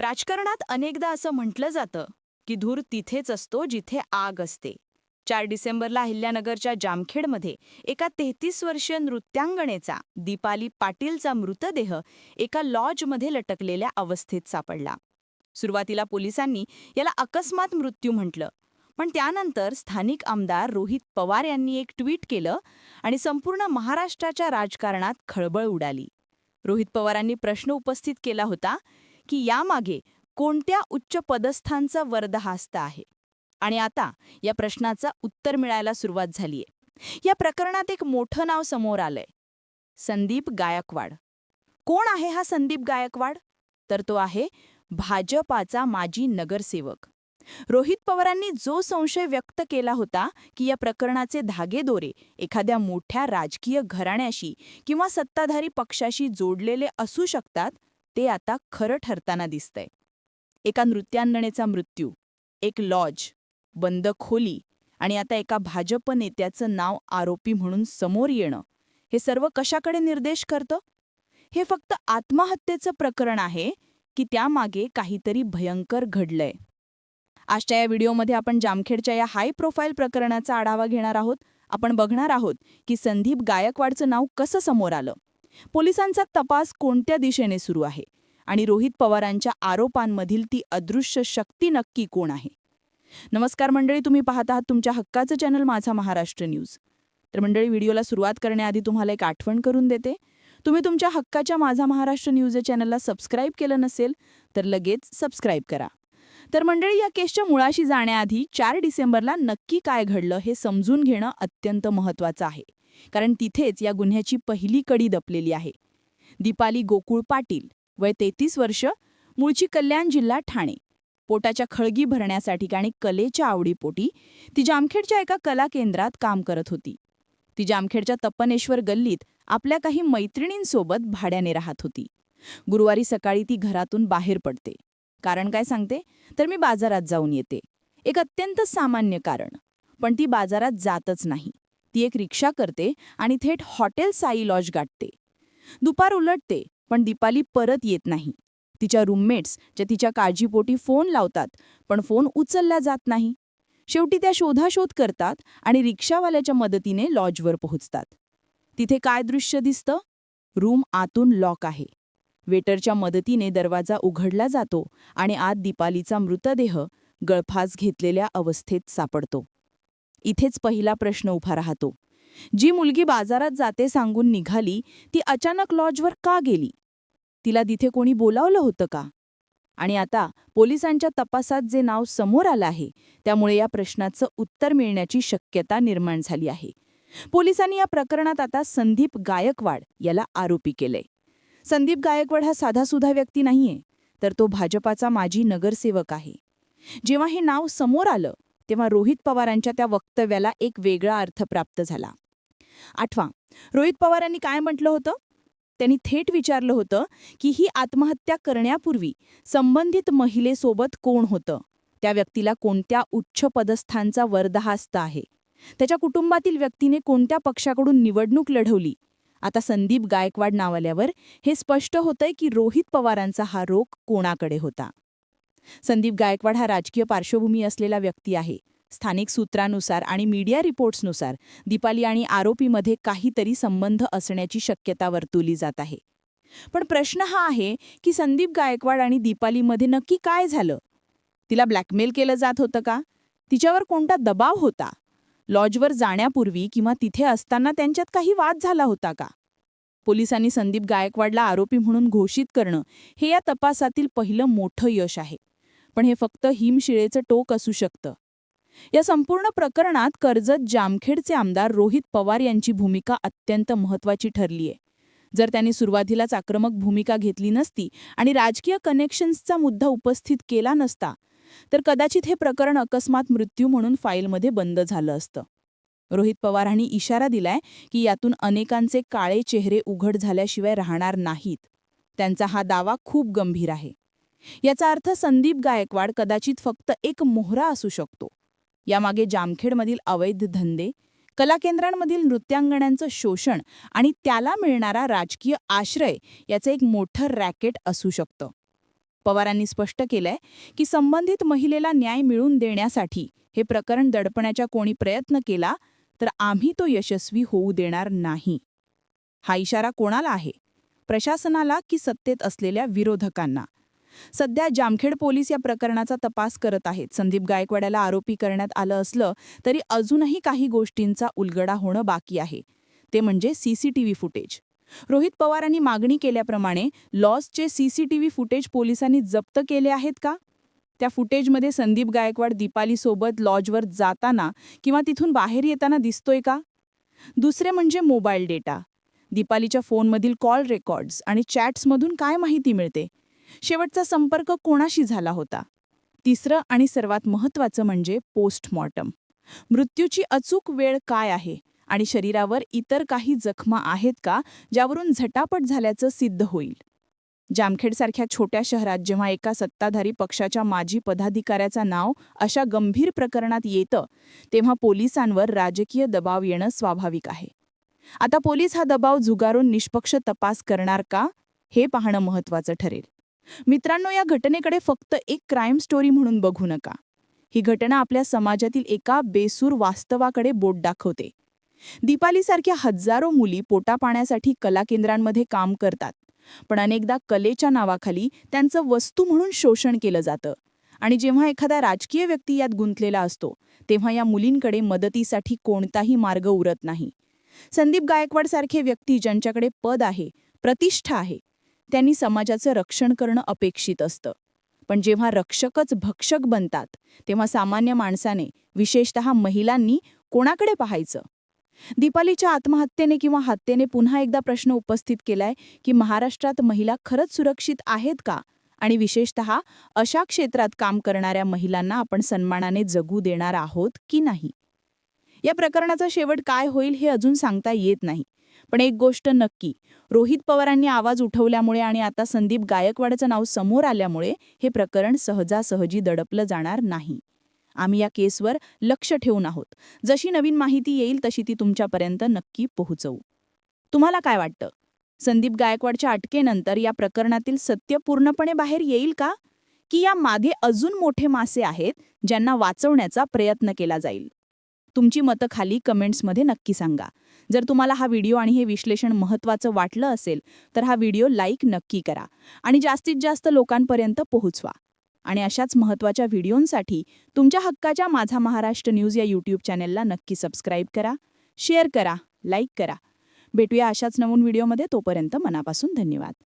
राजकारणात अनेकदा असं म्हटलं जातं की धूर तिथेच असतो जिथे आग असते. चार डिसेंबरला अहिल्यानगरच्या जामखेडमध्ये एका तेहतीस वर्षीय नृत्यांगणेचा दीपाली पाटीलचा मृतदेह एका लॉजमध्ये लटकलेल्या अवस्थेत सापडला. सुरुवातीला पोलिसांनी याला अकस्मात मृत्यू म्हटलं पण त्यानंतर स्थानिक आमदार रोहित पवार यांनी एक ट्विट केलं आणि संपूर्ण महाराष्ट्राच्या राजकारणात खळबळ उडाली. रोहित पवारांनी प्रश्न उपस्थित केला होता की यामागे कोणत्या उच्च पदस्थांचा वरदहास्त आहे? आणि आता या प्रश्नाचं उत्तर मिळायला सुरुवात झालीये. या प्रकरणात एक मोठं नाव समोर आलंय. संदीप गायकवाड. कोण आहे हा संदीप गायकवाड? तर तो आहे भाजपाचा माजी नगरसेवक. रोहित पवारांनी जो संशय व्यक्त केला होता की या प्रकरणाचे धागेदोरे एखाद्या मोठ्या राजकीय घराण्याशी किंवा सत्ताधारी पक्षाशी जोडलेले असू शकतात ते आता खरं ठरताना दिसतंय. एका नृत्यांगणेचा मृत्यू एक लॉज बंद खोली आणि आता एका भाजप नेत्याचं नाव आरोपी म्हणून समोर येणं हे सर्व कशाकडे निर्देश करतं? हे फक्त आत्महत्येचं प्रकरण आहे की त्यामागे काहीतरी भयंकर घडलंय? आजच्या या व्हिडिओमध्ये आपण जामखेडच्या या हाय प्रोफाईल प्रकरणाचा आढावा घेणार आहोत. आपण बघणार आहोत की संदीप गायकवाडचं नाव कसं समोर आलं. पोलिसांचा तपास कोणत्या दिशेने सुरू आहे? आणि रोहित पवारांच्या आरोपांमधील ती अदृश्य शक्ती नक्की कोण आहे? नमस्कार मंडळी तुम्ही पाहत आहात तुमच्या हक्काचं चॅनल माझा महाराष्ट्र न्यूज. तर मंडळी व्हिडिओला सुरुवात करण्याआधी तुम्हाला एक आठवण करून देते. तुम्ही तुमच्या हक्काच्या माझा महाराष्ट्र न्यूज या चॅनलला सबस्क्राईब केलं नसेल तर लगेच सबस्क्राईब करा. तर मंडळी या केसच्या मुळाशी जाण्याआधी चार डिसेंबरला नक्की काय घडलं हे समजून घेणं अत्यंत महत्त्वाचं आहे. कारण तिथेच या गुन्ह्याची पहिली कडी दपलेली आहे. दीपाली गोकुळ पाटील वय तेहतीस वर्ष मूळची कल्याण जिल्हा ठाणे. पोटाच्या खळगी भरण्यासाठी आणि कलेच्या आवडीपोटी ती जामखेडच्या एका कला केंद्रात काम करत होती. ती जामखेडच्या तपनेश्वर गल्लीत आपल्या काही मैत्रिणींसोबत भाड्याने राहत होती. गुरुवारी सकाळी ती घरातून बाहेर पडते. कारण काय सांगते? तर मी बाजारात जाऊन येते. एक अत्यंत सामान्य कारण. पण ती बाजारात जातच नाही. ती एक रिक्षा करते आणि थेट हॉटेल साई लॉज गाठते. दुपार उलटते पण दीपाली परत येत नाही. तिच्या रूममेट्स ज्या तिच्या काळजीपोटी फोन लावतात पण फोन उचलला जात नाही. शेवटी त्या शोधाशोध करतात आणि रिक्षावाल्याच्या मदतीने लॉजवर पोहोचतात. तिथे काय दृश्य दिसतं? रूम आतून लॉक आहे. वेटरच्या मदतीने दरवाजा उघडला जातो आणि आत दीपालीचा मृतदेह गळफास घेतलेल्या अवस्थेत सापडतो. इथेच पहिला प्रश्न उभा राहतो. जी मुलगी बाजारात जाते सांगून निघाली ती अचानक लॉजवर का गेली? तिला तिथे कोणी बोलावलं होतं का? आणि आता पोलिसांच्या तपासात जे नाव समोर आलं आहे त्यामुळे या प्रश्नाचं उत्तर मिळण्याची शक्यता निर्माण झाली आहे. पोलिसांनी या प्रकरणात आता संदीप गायकवाड याला आरोपी केलंय. संदीप गायकवाड हा साधासुधा व्यक्ती नाहीये तर तो भाजपाचा माजी नगरसेवक आहे. जेव्हा हे नाव समोर आलं तेव्हा रोहित पवारांच्या त्या वक्तव्याला एक वेगळा अर्थ प्राप्त झाला. आठवा रोहित पवारांनी काय म्हटलं होतं? त्यांनी थेट विचारलं होतं की ही आत्महत्या करण्यापूर्वी संबंधित महिलेसोबत कोण होतं? त्या व्यक्तीला कोणत्या उच्च पदस्थांचा वरदहास्त आहे? त्याच्या कुटुंबातील व्यक्तीने कोणत्या पक्षाकडून निवडणूक लढवली? आता संदीप गायकवाड नावाल्यावर हे स्पष्ट होतंय की रोहित पवारांचा हा रोग कोणाकडे होता? संदीप गायकवाड हा राजकीय पार्श्वभूमी असलेला व्यक्ती आहे. स्थानिक सूत्रानुसार आणि मीडिया रिपोर्ट्सनुसार दीपाली आणि आरोपीमध्ये काहीतरी संबंध असण्याची शक्यता वर्तवली जात आहे. पण प्रश्न हा आहे की संदीप गायकवाड आणि दीपालीमध्ये नक्की काय झालं? तिला ब्लॅकमेल केलं जात होतं का? तिच्यावर कोणता दबाव होता? लॉजवर जाण्यापूर्वी किंवा तिथे असताना त्यांच्यात काही वाद झाला होता का? पोलिसांनी संदीप गायकवाडला आरोपी म्हणून घोषित करणं हे या तपासातील पहिलं मोठं यश आहे. पण हे फक्त हिमशिळेचं टोक असू शकतं. या संपूर्ण प्रकरणात कर्जत जामखेडचे आमदार रोहित पवार यांची भूमिका अत्यंत महत्वाची ठरलीय जर त्यांनी सुरुवातीलाच आक्रमक भूमिका घेतली नसती आणि राजकीय कनेक्शन्सचा मुद्दा उपस्थित केला नसता तर कदाचित हे प्रकरण अकस्मात मृत्यू म्हणून फाईलमध्ये बंद झालं असतं. रोहित पवारांनी इशारा दिलाय की यातून अनेकांचे काळे चेहरे उघड झाल्याशिवाय राहणार नाहीत. त्यांचा हा दावा खूप गंभीर आहे. याचा अर्थ संदीप गायकवाड कदाचित फक्त एक मोहरा असू शकतो. यामागे जामखेडमधील अवैध धंदे कलाकेंद्रांमधील नृत्यांगण्यांचं शोषण आणि त्याला मिळणारा राजकीय आश्रय याचं एक मोठं रॅकेट असू शकतं. पवारांनी स्पष्ट केलंय की संबंधित महिलेला न्याय मिळवून देण्यासाठी हे प्रकरण दडपण्याचा कोणी प्रयत्न केला तर आम्ही तो यशस्वी होऊ देणार नाही. हा इशारा कोणाला आहे? प्रशासनाला की सत्तेत असलेल्या विरोधकांना? सध्या जामखेड पोलीस या प्रकरणाचा तपास करत आहेत. संदीप गायकवाड्याला आरोपी करण्यात आलं असलं तरी अजूनही काही गोष्टींचा उलगडा होणं बाकी आहे. ते म्हणजे सीसीटीव्ही फुटेज. रोहित पवारांनी मागणी केल्याप्रमाणे लॉसचे सीसीटीव्ही फुटेज पोलिसांनी जप्त केले आहेत का? त्या फुटेजमध्ये संदीप गायकवाड दीपालीसोबत लॉजवर जाताना किंवा तिथून बाहेर येताना दिसतोय का? दुसरे म्हणजे मोबाईल डेटा. दीपालीच्या फोनमधील कॉल रेकॉर्ड्स आणि चॅट्समधून काय माहिती मिळते? शेवटचा संपर्क कोणाशी झाला होता? तिसरं आणि सर्वात महत्त्वाचं म्हणजे पोस्टमॉर्टम. मृत्यूची अचूक वेळ काय आहे? आणि शरीरावर इतर काही जखमा आहेत का ज्यावरून झटापट झाल्याचं सिद्ध होईल? जामखेडसारख्या छोट्या शहरात जेव्हा एका सत्ताधारी पक्षाच्या माजी पदाधिकाऱ्याचं नाव अशा गंभीर प्रकरणात येतं तेव्हा पोलिसांवर राजकीय दबाव येणं स्वाभाविक आहे. आता पोलीस हा दबाव झुगारून निष्पक्ष तपास करणार का हे पाहणं महत्त्वाचं ठरेल. मित्रांनो या घटनेकडे फक्त एक क्राईम स्टोरी म्हणून बघू नका. ही घटना आपल्या समाजातील एका बेसूर वास्तवाकडे बोट दाखवते. दीपालीसारख्या हजारो मुली पोटापाण्यासाठी कला केंद्रांमध्ये काम करतात पण अनेकदा कलेच्या नावाखाली त्यांचं वस्तू म्हणून शोषण केलं जातं. आणि जेव्हा एखादा राजकीय व्यक्ती यात गुंतलेला असतो तेव्हा या मुलींकडे मदतीसाठी कोणताही मार्ग उरत नाही. संदीप गायकवाडसारखे व्यक्ती ज्यांच्याकडे पद आहे प्रतिष्ठा आहे त्यांनी समाजाचं रक्षण करणं अपेक्षित असतं. पण जेव्हा रक्षकच भक्षक बनतात तेव्हा सामान्य माणसाने विशेषतः महिलांनी कोणाकडे पाहायचं? दीपालीच्या आत्महत्येने किंवा हत्येने पुन्हा एकदा प्रश्न उपस्थित केलाय की महाराष्ट्रात महिला खरंच सुरक्षित आहेत का? आणि विशेषतः अशा क्षेत्रात काम करणाऱ्या महिलांना आपण सन्मानाने जगू देणार आहोत की नाही? या प्रकरणाचा शेवट काय होईल हे अजून सांगता येत नाही. पण एक गोष्ट नक्की. रोहित पवारांनी आवाज उठवल्यामुळे आणि आता संदीप गायकवाडचं नाव समोर आल्यामुळे हे प्रकरण सहजासहजी दडपलं जाणार नाही. आम्ही या केसवर लक्ष ठेवून आहोत. जशी नवीन माहिती येईल तशी ती तुमच्यापर्यंत नक्की पोहोचवू. तुम्हाला काय वाटतं? संदीप गायकवाडच्या अटकेनंतर या प्रकरणातील सत्य पूर्णपणे बाहेर येईल का? की या मागे अजून मोठे मासे आहेत ज्यांना वाचवण्याचा प्रयत्न केला जाईल? तुमची मतं खाली कमेंट्समध्ये नक्की सांगा. जर तुम्हाला हा व्हिडिओ आणि हे विश्लेषण महत्त्वाचं वाटलं असेल तर हा व्हिडिओ लाईक नक्की करा आणि जास्तीत जास्त लोकांपर्यंत पोहोचवा. आणि अशाच महत्त्वाच्या व्हिडिओंसाठी तुमच्या हक्काच्या माझा महाराष्ट्र न्यूज या यूट्यूब चॅनेलला नक्की सबस्क्राईब करा शेअर करा लाईक करा. भेटूया अशाच नवीन व्हिडिओमध्ये तोपर्यंत मनापासून धन्यवाद.